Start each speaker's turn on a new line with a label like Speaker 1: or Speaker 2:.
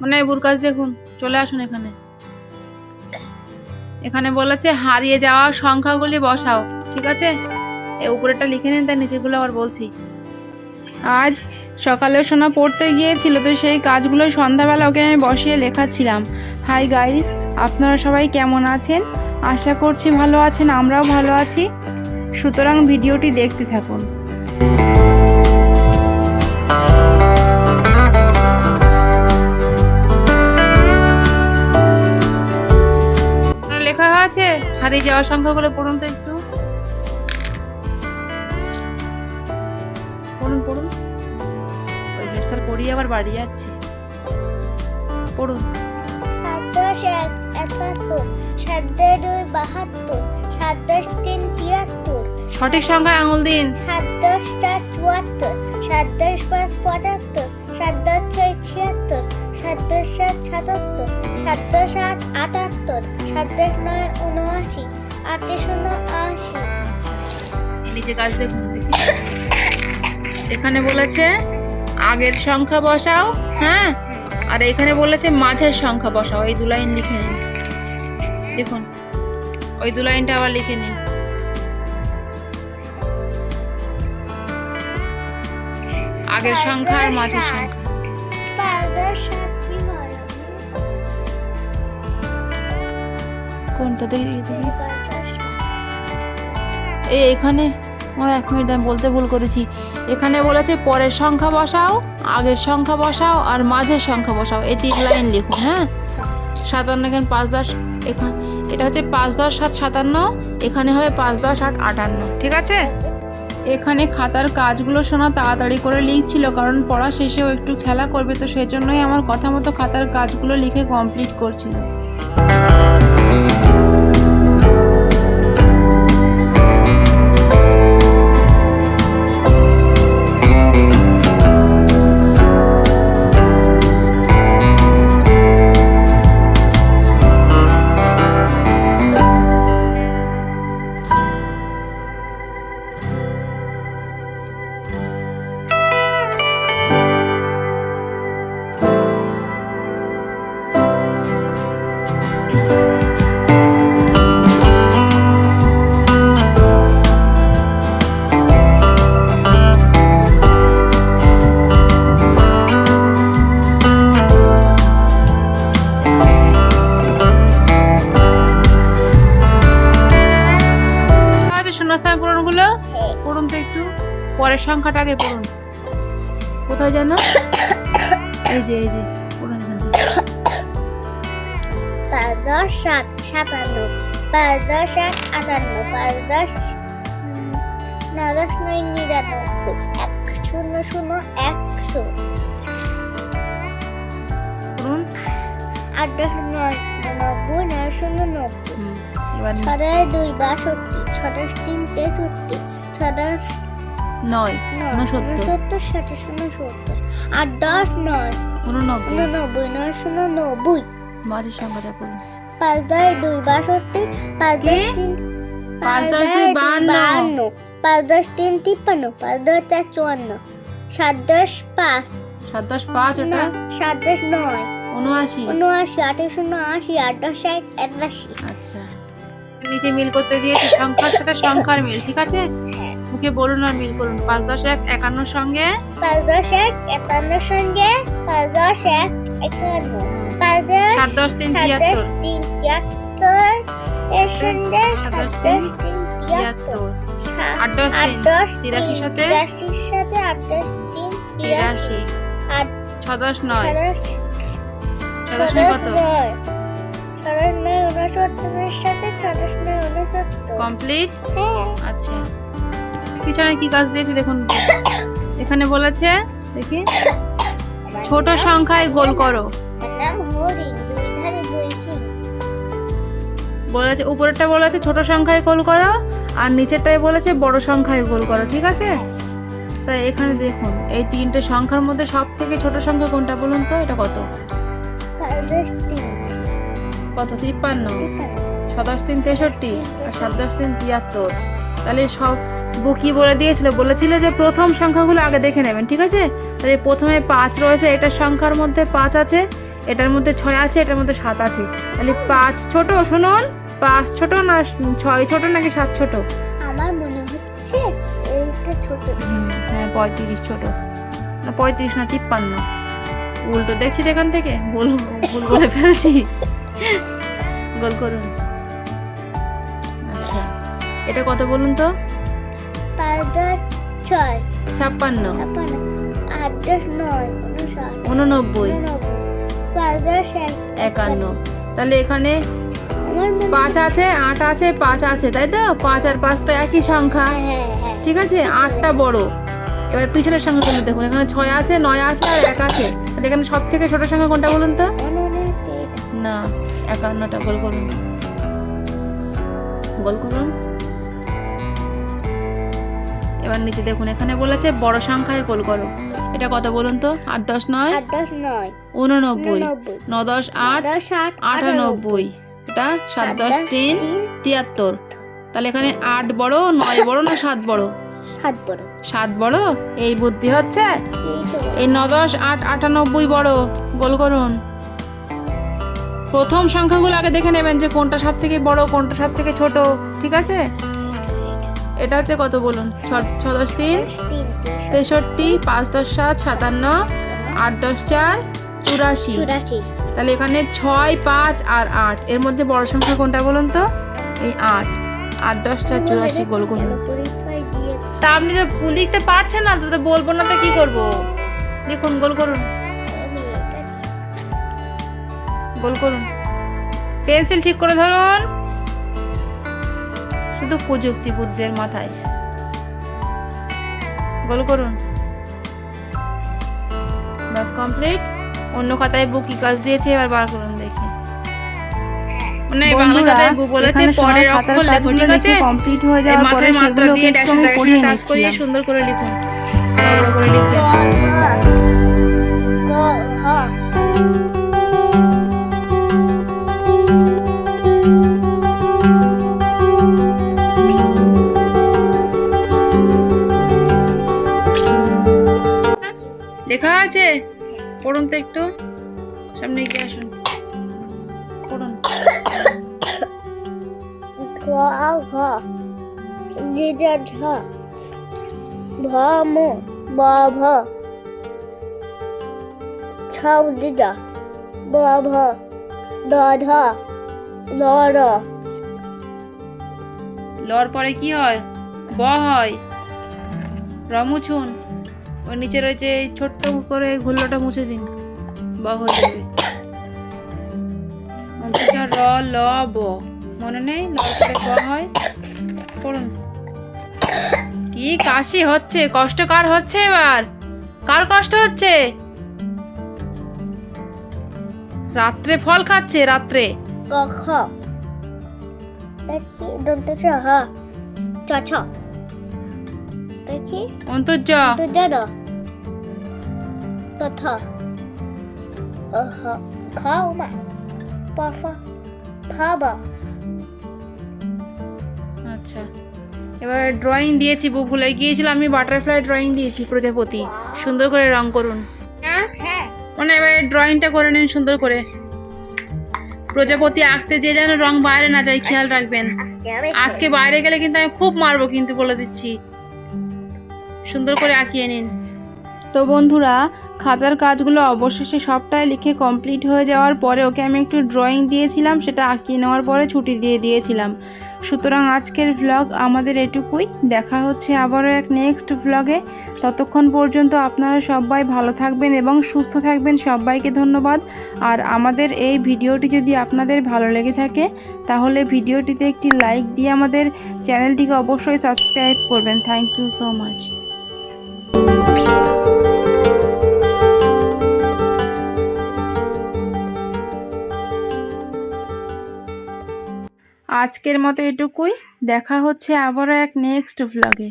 Speaker 1: মানে কাজ দেখুন চলে আসুন এখানে। এখানে বলেছে, হারিয়ে যাওয়া সংখ্যাগুলি বসাও, ঠিক আছে? এই উপরেরটা লিখে নিন, তার নিচেগুলো আবার বলছি। আজ সকালে সোনা পড়তে গিয়েছিল, তো সেই কাজগুলো সন্ধ্যাবেলা ওকে আমি বসিয়ে লেখাচ্ছিলাম। হাই গাইস, আপনারা সবাই কেমন আছেন? আশা করছি ভালো আছেন, আমরাও ভালো আছি। সুতরাং ভিডিওটি দেখতে থাকুন। আছে হারিয়ে যাওয়ার সংখ্যাগুলো পড়ুন তো একটু পড়ুন পড়ুন ওই হেড স্যার পড়িয়ে আবার বাড়ি যাচ্ছে পড়ুন সঠিক সংখ্যায় আঙুল দিন
Speaker 2: সাত দশ চার চুয়াত্তর সাত দশ পাঁচ পঁচাত্তর সাত দশ ছয় ছিয়াত্তর আট আটাত্তর নয় উনআশি আটে শূন্য আশি
Speaker 1: নিচে কাজ দেখুন এখানে বলেছে, আগের সংখ্যা বসাও। হ্যাঁ? আর এখানে বলেছে, মাঝের সংখ্যা বসাও। এই দু লাইন লিখে নিন। দেখুন, ওই দু লাইনটা আবার লিখে নিন। আগের সংখ্যা আর মাঝের সংখ্যা। এই এখানে? আমার এক মিনিট আমি বলতে ভুল করেছি। এখানে বলেছে পরের সংখ্যা বসাও আগের সংখ্যা বসাও আর মাঝের সংখ্যা বসাও। এই তিন লাইন লিখুন হ্যাঁ? সাতান্ন এখানে পাঁচ দশ এখানে এটা হচ্ছে পাঁচ দশ সাত সাতান্ন এখানে হবে পাঁচ দশ আট আটান্ন। ঠিক আছে? এখানে খাতার কাজগুলো শোনা তাড়াতাড়ি করে লিখছিল, কারণ পড়া শেষেও একটু খেলা করবে, তো সেজন্যই আমার কথা মতো খাতার কাজগুলো লিখে কমপ্লিট করছিল। পরের সংখ্যাটা আগে পড়ুন। কোথায় যেন? এই যে এই যে পড়ুন
Speaker 2: পাঁচ দশ সাত সাতান্ন পাঁচ দশ আট আটান্ন পাঁচ দশ ন দশ নয় নিরানব্বই এক শূন্য শূন্য একশো।
Speaker 1: পড়ুন।
Speaker 2: আট দশ নয় নব্বই নয় শূন্য নব্বই। দুই বাষট্টি ছয় দশ তিন তেষট্টি ছয় দশ
Speaker 1: নয় ঊনসত্তর
Speaker 2: ঊনসত্তর ষাট শূন্য সত্তর। আট দশ নয়
Speaker 1: উননব্বই।
Speaker 2: উননব্বই নয় শূন্য নব্বই।
Speaker 1: মাঝের সংখ্যাটা পড়ুন
Speaker 2: পাঁচ দশ দুই বাষট্টি পাঁচ দশ তিন
Speaker 1: পাঁচ দশ দুই বাহান্ন।
Speaker 2: পাঁচ দশ তিন তিপ্পান্ন। পাঁচ দশ চার চুয়ান্ন। সাত দশ পাঁচ।
Speaker 1: সাত দশ পাঁচ ওটা?
Speaker 2: সাত দশ নয়।
Speaker 1: উনআশি।
Speaker 2: উনআশি শূন্য আশি আট দশ এক একাশি।
Speaker 1: আচ্ছা। নিচে মিল করতে দিয়েছি সংখ্যার সাথে সংখ্যার মিল ঠিক আছে?
Speaker 2: হ্যাঁ।
Speaker 1: মুখে বলুন আর মিল করুন। পাঁচ দশ এক একান্নর সঙ্গে?
Speaker 2: পাঁচ দশ এক একান্নর সঙ্গে পাঁচ দশ এক একান্ন পাঁচ দশ
Speaker 1: সাত দশ তিন তিয়াত্তর।
Speaker 2: তিন তিয়াত্তর এর সঙ্গে
Speaker 1: সাত দশ তিন
Speaker 2: তিয়াত্তর।
Speaker 1: আট দশ তিন তিরাশির সাথে?
Speaker 2: তিরাশির সাথে আট দশ তিন তিরাশি। আট
Speaker 1: ছ দশ নয়।
Speaker 2: ছদশ
Speaker 1: ছ দশ নয় কত?
Speaker 2: নয় নয় উনসত্তরের সাথে ছদশ নয় উনসত্তর
Speaker 1: কমপ্লিট?
Speaker 2: হ্যাঁ।
Speaker 1: আচ্ছা। পিছনে কি কাজ দিয়েছে দেখুন। এখানে বলেছে, দেখি, ছোট সংখ্যায় গোল করো। বলেছে, উপরেরটা বলেছে ছোট সংখ্যায় গোল করো, আর নিচেরটাই বলেছে বড় সংখ্যায় গোল করো, ঠিক আছে? তাই এখানে দেখুন, এই তিনটে সংখ্যার মধ্যে সব থেকে ছোট সংখ্যা কোনটা বলুন তো? এটা কত? কত? তিপ্পান্ন। দশ তিন তেষট্টি, আর সাত দশ তিন তিয়াত্তর। তাহলে সব বুকি বলে দিয়েছিল। বলেছিল যে প্রথম সংখ্যাগুলো আগে দেখে নেবেন ঠিক আছে? তাহলে প্রথমে পাঁচ রয়েছে এটার সংখ্যার মধ্যে পাঁচ আছে এটার মধ্যে ছয় আছে এটার মধ্যে সাত আছে। তাহলে পাঁচ ছোট শুনুন পাঁচ ছোট না ছয় ছোট নাকি সাত ছোট?
Speaker 2: আমার মনে হচ্ছে এইটা ছোট।
Speaker 1: হ্যাঁ পঁয়ত্রিশ ছোট। না পঁয়ত্রিশ না তিপ্পান্ন। উল্টো দেখছি এখান থেকে। ভুল ভুল বলে ফেলছি। গোল করুন। এটা কত বলুন তো?
Speaker 2: ছয়।
Speaker 1: ছাপ্পান্ন। উননব্বই। একান্ন। তাহলে এখানে পাঁচ আছে আট আছে পাঁচ আছে তাই তো? পাঁচ আর পাঁচ তো একই সংখ্যা।
Speaker 2: হ্যাঁ হ্যাঁ হ্যাঁ।
Speaker 1: ঠিক আছে? আটটা বড়। এবার পিছনের সংখ্যাগুলো দেখুন। এখানে ছয় আছে নয় আছে আর এক আছে। তাহলে এখানে সব থেকে ছোট সংখ্যা কোনটা বলুন তো? না একান্নটা। গোল করুন। গোল করুন। এবার নিচে দেখুন এখানে বলেছে বড় সংখ্যায় গোল করো। এটা কত বলুন তো? আট দশ নয়?
Speaker 2: আট দশ নয়।
Speaker 1: উননব্বই। ন দশ আট আটানব্বই। এটা সাত দশ তিন তিয়াত্তর। তাহলে এখানে আট বড় নয় বড় না সাত বড়?
Speaker 2: সাত বড়।
Speaker 1: সাত বড়? এই বুদ্ধি হচ্ছে?
Speaker 2: এই
Speaker 1: এই ন দশ আট আটানব্বই বড়। গোল করুন। প্রথম সংখ্যাগুলো আগে দেখে নেবেন যে কোনটা সব থেকে বড় কোনটা সব থেকে ছোট ঠিক আছে? এটা হচ্ছে কত বলুন? ছ- দশ তিন? তেষট্টি পাঁচ দশ সাত সাতান্ন আট দশ চার চুরাশি। তাহলে এখানে ছয় পাঁচ আর আট। এর মধ্যে বড় সংখ্যা কোনটা বলুন তো? এই আট। আট দশ চার চুরাশি গোল করুন। তা আপনি তো লিখতে পারছেন না তো তো বলব না তো কি করব? লিখুন গোল করুন। গোল করুন। পেন্সিল ঠিক করে ধরুন। শুধু প্রযুক্তি বুদ্ধির মাথায়। গোল করুন। বাস কমপ্লিট অন্য খাতায় বুক কি কাজ দিয়েছে? এবার বার করুন দেখি। মানে
Speaker 3: হয়ে যাওয়ার পরে সেগুলোকে একটু পড়িয়ে নিচ্ছিলাম।
Speaker 1: সুন্দর করে লিখুন। বড় করে লিখবেন
Speaker 2: আ ঘ লিজা ঝ ভ মু ব ভ ছ লিজা ব ভ দ ধ ল র
Speaker 1: লর পরে কি হয়? ব হয়। র মুছুন ওর নিচে রয়েছে এই ছোট্ট করে ঘুল্লোটা মুছে দিন। ব হয়ে যাবে। র, ল, ব। মনে নেই? হয়? পড়ুন। কি কাশি হচ্ছে? কষ্ট কার হচ্ছে এবার? কার কষ্ট হচ্ছে? রাত্রে ফল খাচ্ছে রাত্রে।
Speaker 2: ক দন্ত ছ হ। চ ছ। দেখি।
Speaker 1: অন্তর্য
Speaker 2: তো তথ। অহ খাও মা
Speaker 1: আচ্ছা। এবার ড্রয়িং দিয়েছি বুক ভুলে গিয়েছিলাম আমি বাটারফ্লাই ড্রয়িং দিয়েছি প্রজাপতি। সুন্দর করে রং করুন। হ্যাঁ?
Speaker 2: হ্যাঁ।
Speaker 1: মানে এবার ড্রয়িংটা করে নিন সুন্দর করে। প্রজাপতি আঁকতে যে যেন রং বাইরে না যায় খেয়াল রাখবেন। আজকে বাইরে গেলে কিন্তু আমি খুব মারবো কিন্তু বলে দিচ্ছি। সুন্দর করে আঁকিয়ে নিন।
Speaker 3: তো বন্ধুরা খাতার কাজগুলো অবশেষে সবটাই লিখে কমপ্লিট হয়ে যাওয়ার পরে ওকে আমি একটু ড্রয়িং দিয়েছিলাম, সেটা আঁকিয়ে নেওয়ার পরে ছুটি দিয়ে দিয়েছিলাম। সুতরাং আজকের ভ্লগ আমাদের এটুকুই। দেখা হচ্ছে আবারও এক নেক্সট ভ্লগে ততক্ষণ পর্যন্ত আপনারা সবাই ভালো থাকবেন এবং সুস্থ থাকবেন। সবাইকে ধন্যবাদ। আর আমাদের এই ভিডিওটি যদি আপনাদের ভালো লেগে থাকে, তাহলে ভিডিওটিতে একটি লাইক দিয়ে আমাদের চ্যানেলটিকে অবশ্যই সাবস্ক্রাইব করবেন। থ্যাংক ইউ সো মাচ আজকের মতো এটুকুই। দেখা হচ্ছে আবারও এক নেক্সট ভ্লগে